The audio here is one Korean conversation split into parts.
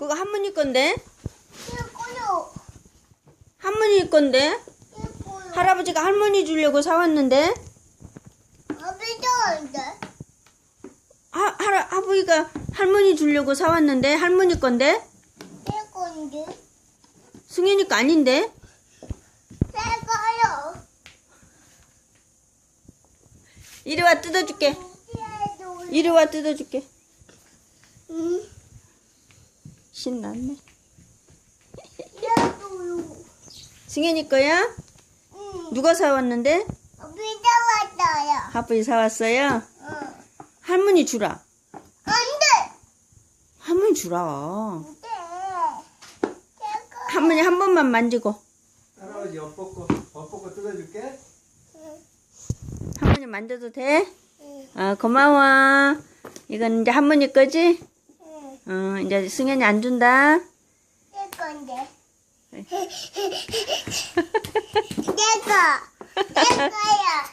그거 할머니 건데? 이거요. 할머니 건데? 이거요. 할아버지가 할머니 주려고 사왔는데? 아비도인데. 하, 할아, 아버지가 할머니 주려고 사왔는데? 할머니 건데? 이건데. 승현이 거 아닌데? 이거요. 이리 와 뜯어줄게. 얘도. 이리 와 뜯어줄게. 응. 신났네. 얘도요. 승현이 거야? 응. 누가 사왔는데? 아비도 왔어요. 아버지 사왔어요? 응. 할머니 주라. 안 돼. 할머니 주라. 안 돼. 할머니 한 번만 만지고. 할아버지 엿벗고 엿벗고 뜯어줄게. 할머니 만져도 돼? 응. 아, 고마워. 이건 이제 할머니 거지? 응. 어, 이제 승현이 안 준다. 이건데. 네. 내가. 내가요.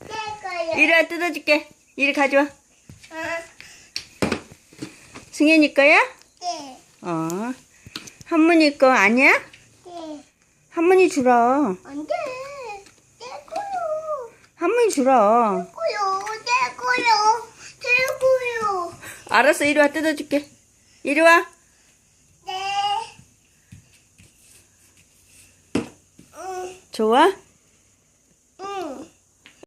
내가요. 이리 와 뜯어줄게. 이리 가져와. 응. 승현이 거야? 네. 어. 할머니 거 아니야? 네. 할머니 주라. 안 돼. 내 거요. 할머니 주라. 거요. 내 거요. 내 거요. 알았어, 이리 와 뜯어줄게. 이리 와. 네. 응. 좋아?